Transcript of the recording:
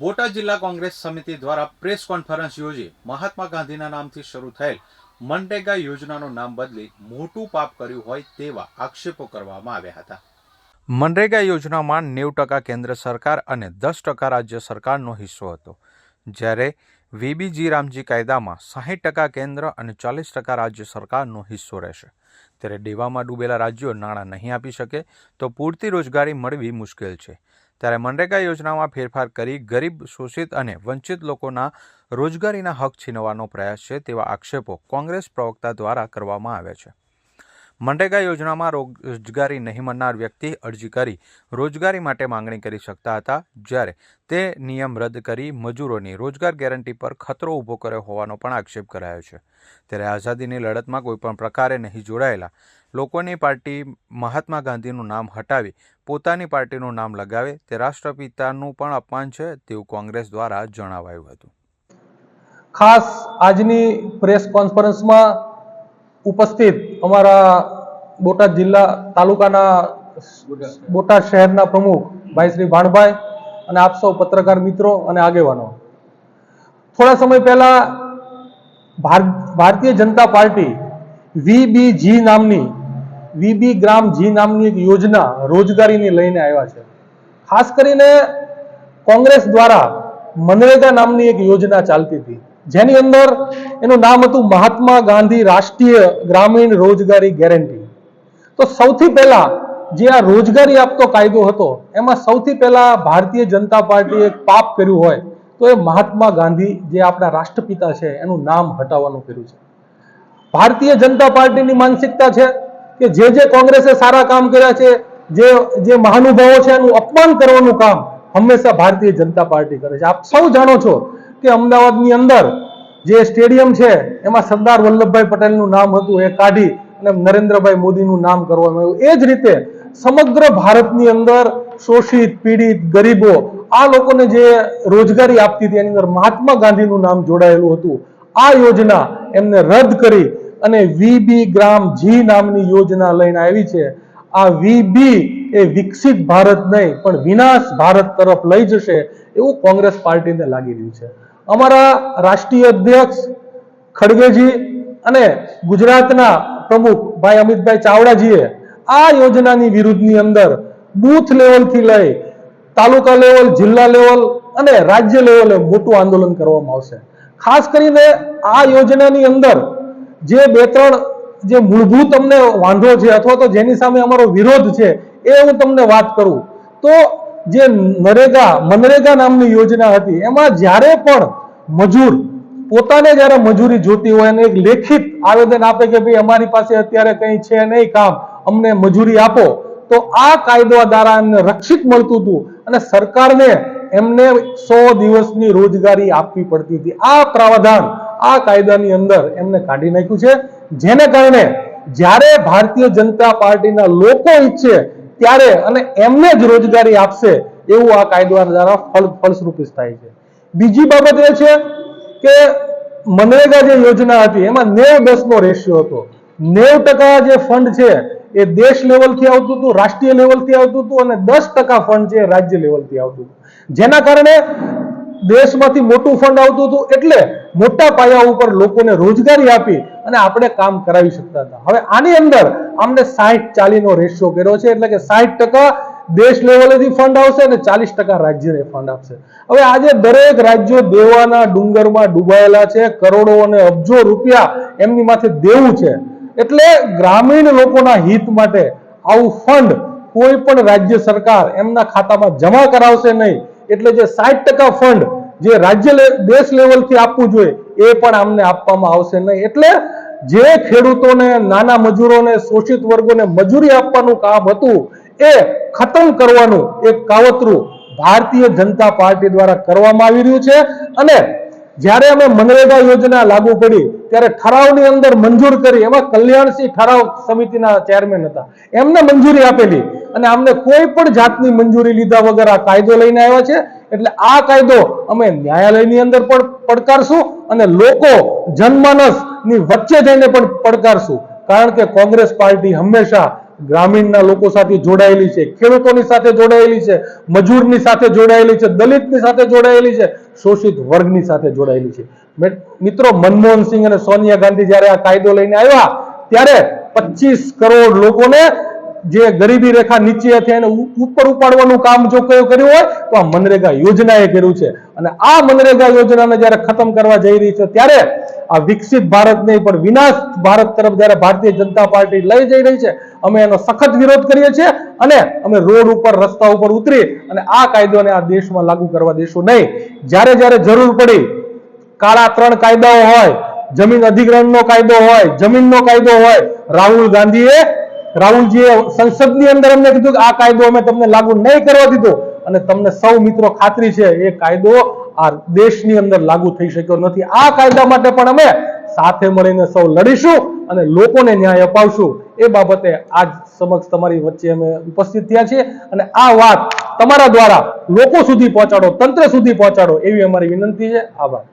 બોટાદ જિલ્લા કોંગ્રેસ સમિતિ દ્વારા પ્રેસ કોન્ફરન્સ યોજી મહાત્મા ગાંધીના નામથી શરૂ થયેલ મનરેગા યોજનાનું નામ બદલી મોટું પાપ કર્યું હોય તેવા આક્ષેપો કરવામાં આવ્યા હતા. મનરેગા યોજનામાં નેવું ટકા કેન્દ્ર સરકાર અને દસ ટકા રાજ્ય સરકારનો હિસ્સો હતો. જ્યારે વીબીજી રામજી કાયદામાં સાહીઠ ટકા કેન્દ્ર અને ચાલીસ ટકા રાજ્ય સરકારનો હિસ્સો રહેશે. ત્યારે ડેવામાં ડૂબેલા રાજ્યો નાણાં નહીં આપી શકે તો પૂરતી રોજગારી મળવી મુશ્કેલ છે. ત્યારે મનરેગા યોજનામાં ફેરફાર કરી ગરીબ, શોષિત અને વંચિત લોકોના રોજગારીના હક છીનવવાનો પ્રયાસ છે તેવા આક્ષેપો કોંગ્રેસ પ્રવક્તા દ્વારા કરવામાં આવ્યા છે. મનરેગા યોજનામાં રોજગારી નહીં મળનાર વ્યક્તિ અરજી કરી રોજગારી માટે માંગણી કરી શકતા હતા જ્યારે તે નિયમ રદ કરી મજૂરોની રોજગાર ગેરંટી પર ખતરો ઊભો કર્યો હોવાનો પણ આક્ષેપ કરાયો છે. ત્યારે આઝાદીની લડતમાં કોઈપણ પ્રકારે નહીં જોડાયેલા લોકોની પાર્ટી મહાત્મા ગાંધીનું નામ હટાવી પોતાની પાર્ટીનું નામ લગાવે તે રાષ્ટ્રપિતાનું પણ અપમાન છે તેવું કોંગ્રેસ દ્વારા જણાવાયું હતું. ખાસ આજની પ્રેસ કોન્ફરન્સમાં ઉપસ્થિત અમારા બોટાદ જિલ્લા તાલુકાના બોટાદ શહેરના પ્રમુખ ભાઈ શ્રી ભાણભાઈ અને આપ સૌ પત્રકાર મિત્રો અને આગેવાનો. થોડા સમય પહેલા ભાર- Bharatiya Janata Party V B G નામની વીબી ગ્રામ જી નામની એક યોજના રોજગારીની લઈને આવ્યા છે. ખાસ કરીને કોંગ્રેસ દ્વારા મનરેગા નામની એક યોજના ચાલતી હતી. જેની અંદર એનું નામ હતું મહાત્મા ગાંધી રાષ્ટ્રીય ગ્રામીણ રોજગારી ગેરંટી. તો સૌથી પહેલા જે આ રોજગારી આપતો કાયદો હતો, એમાં સૌથી પહેલા ભારતીય જનતા પાર્ટીએ પાપ કર્યું હોય, તો એ મહાત્મા ગાંધી જે આપણા રાષ્ટ્રપિતા છે, એનું નામ હટાવવાનું કર્યું છે. ભારતીય જનતા પાર્ટીની માનસિકતા છે કે જે જે કોંગ્રેસે સારા કામ કર્યા છે, જે જે મહાનુભાવો છે, એનું અપમાન કરવાનું કામ હંમેશા ભારતીય જનતા પાર્ટી કરે છે. આપ સૌ જાણો છો કે અમદાવાદની અંદર જે સ્ટેડિયમ છે, એમાં સરદાર વલ્લભભાઈ પટેલનું નામ હતું, એ કાઢી અને નરેન્દ્રભાઈ મોદીનું નામ કરવામાં આવ્યું. એ જ રીતે સમગ્ર ભારતની અંદર શોષિત, પીડિત, ગરીબો, આ લોકોને જે રોજગારી આપતી હતી, એની અંદર મહાત્મા ગાંધીનું નામ જોડાયેલું હતું. આ યોજના એમને રદ કરી અને વીબી ગ્રામ જી નામની યોજના લઈને આવી છે. આ વીબી એ વિકસિત ભારત નહીં, પણ વિનાશ ભારત તરફ લઈ જશે એવું કોંગ્રેસ પાર્ટીને લાગી રહ્યું છે. અમારા રાષ્ટ્રીય અધ્યક્ષ ખડગેજી અને ગુજરાતના પ્રમુખ ભાઈ અમિતભાઈ ચાવડાજીએ આ યોજનાની વિરુદ્ધની અંદર બૂથ લેવલથી લઈ તાલુકા લેવલ, જિલ્લા લેવલ અને રાજ્ય લેવલે મોટું આંદોલન કરવામાં આવશે. ખાસ કરીને આ યોજનાની અંદર જે બે ત્રણ જે મૂળભૂત અમને વાંધો છે અથવા તો જેની સામે અમારો વિરોધ છે એ હું તમને વાત કરું. તો જે નરેગા, મનરેગા નામની યોજના હતી, એમાં જ્યારે પણ મજૂર, પોતાને જ્યારે મજૂરી જોતી હોય અને એક લેખિત આવેદન આપે કે ભાઈ અમારી પાસે અત્યારે કંઈ છે નહીં કામ, અમને મજૂરી આપો, તો આ કાયદા દ્વારા એમને રક્ષિત મળતું હતું અને સરકારને એમને સો દિવસની રોજગારી આપવી પડતી હતી. આ પ્રાવધાન આ કાયદાની અંદર એમને કાઢી નાખ્યું છે. જેને કારણે જ્યારે ભારતીય જનતા પાર્ટીના લોકો ઈચ્છે ત્યારે અને એમને જ રોજગારી આપશે એવું આ કાયદા દ્વારા ફળ ફળશ્રુપી થાય છે. બીજી બાબત એ છે કે મનરેગા જે યોજના હતી, એમાં નેવ દસ નો રેશિયો હતો. નેવ ટકા જે ફંડ છે એ દેશ લેવલથી આવતું હતું, રાષ્ટ્રીય લેવલથી આવતું હતું અને દસ ટકા ફંડ છે રાજ્ય લેવલથી આવતું હતું. જેના કારણે દેશમાંથી મોટું ફંડ આવતું હતું એટલે મોટા પાયા ઉપર લોકોને રોજગારી આપી અને આપણે કામ કરાવી શકતા હતા. હવે આની અંદર અમને સાહીઠ ચાલી નો રેશિયો કર્યો છે, એટલે કે સાહીઠ ટકા દેશ લેવલેથી ફંડ આવશે અને ચાલીસ ટકા રાજ્યને ફંડ આપશે. હવે આજે દરેક રાજ્યો દેવાના ડુંગરમાં ડૂબાયેલા છે, કરોડો અને અબજો રૂપિયા એમની માથે દેવું છે. એટલે ગ્રામીણ લોકોના હિત માટે આવું ફંડ કોઈ પણ રાજ્ય સરકાર એમના ખાતામાં જમા કરાવશે નહીં. એટલે જે સાઠ ટકા ફંડ જે રાજ્ય દેશ લેવલથી આપવું જોઈએ, એ પણ અમને આપવામાં આવશે નહીં. એટલે જે ખેડૂતોને, નાના મજૂરોને, શોષિત વર્ગોને મજૂરી આપવાનું કામ હતું, એ ખતમ કરવાનું એક કાવતરું ભારતીય જનતા પાર્ટી દ્વારા કરવામાં આવી રહ્યું છે. અને જ્યારે અમે મનરેગા યોજના લાગુ પડી, ત્યારે ઠરાવની અંદર મંજૂર કરી એમાં કલ્યાણસિંહ ઠરાવ સમિતિના ચેરમેન હતા. એમને મંજૂરી આપેલી અને અમને કોઈ પણ જાતની મંજૂરી લીધા વગર આ કાયદો લઈને આવ્યા છે. એટલે આ કાયદો અમે ન્યાયાલયની અંદર પણ પડકારશું અને લોકો જનમાનસ ની વચ્ચે જઈને પણ પડકારશું. કારણ કે કોંગ્રેસ પાર્ટી હંમેશા ગ્રામીણના લોકો સાથે જોડાયેલી છે, ખેડૂતોની સાથે જોડાયેલી છે, મજૂરની સાથે જોડાયેલી છે, દલિતની સાથે જોડાયેલી છે, શોષિત વર્ગની સાથે જોડાયેલી છે. મિત્રો મનમોહન સિંહ અને સોનિયા ગાંધી જ્યારે આ કાયદો લઈને આવ્યા, ત્યારે પચીસ કરોડ લોકોને જે ગરીબી રેખા નીચે હતી એને ઉપર ઉપાડવાનું કામ જો કોઈ કર્યું હોય, તો આ મનરેગા યોજનાએ કર્યું છે. અને આ મનરેગા યોજનાને જ્યારે ખતમ કરવા જઈ રહી છે, ત્યારે આ વિકસિત ભારત નહીં, પણ વિનાશ ભારત તરફ જયારે ભારતીય જનતા પાર્ટી લઈ જઈ રહી છે, અમે એનો સખત વિરોધ કરીએ છીએ અને અમે રોડ ઉપર, રસ્તા ઉપર ઉતરી અને આ કાયદોને આ દેશમાં લાગુ કરવા દેશું નહીં. જ્યારે જ્યારે જરૂર પડી, કાળા ત્રણ કાયદાઓ હોય, જમીન અધિગ્રહણનો કાયદો હોય, જમીનનો કાયદો હોય, રાહુલ ગાંધીએ, રાહુલજીએ સંસદની અંદર અમને કીધું કે આ કાયદો અમે તમને લાગુ નહીં કરવા દીધો. અને તમને સૌ મિત્રો ખાતરી છે, એ કાયદો આ દેશની અંદર લાગુ થઈ શક્યો નથી. આ કાયદા માટે પણ અમે સાથે મળીને સૌ લડીશું અને લોકોને ન્યાય અપાવશું. એ બાબતે આજ સમક્ષ તમારી વચ્ચે અમે ઉપસ્થિત થયા છીએ અને આ વાત તમારા દ્વારા લોકો સુધી પહોંચાડો, તંત્ર સુધી પહોંચાડો એવી અમારી વિનંતી છે. આભાર.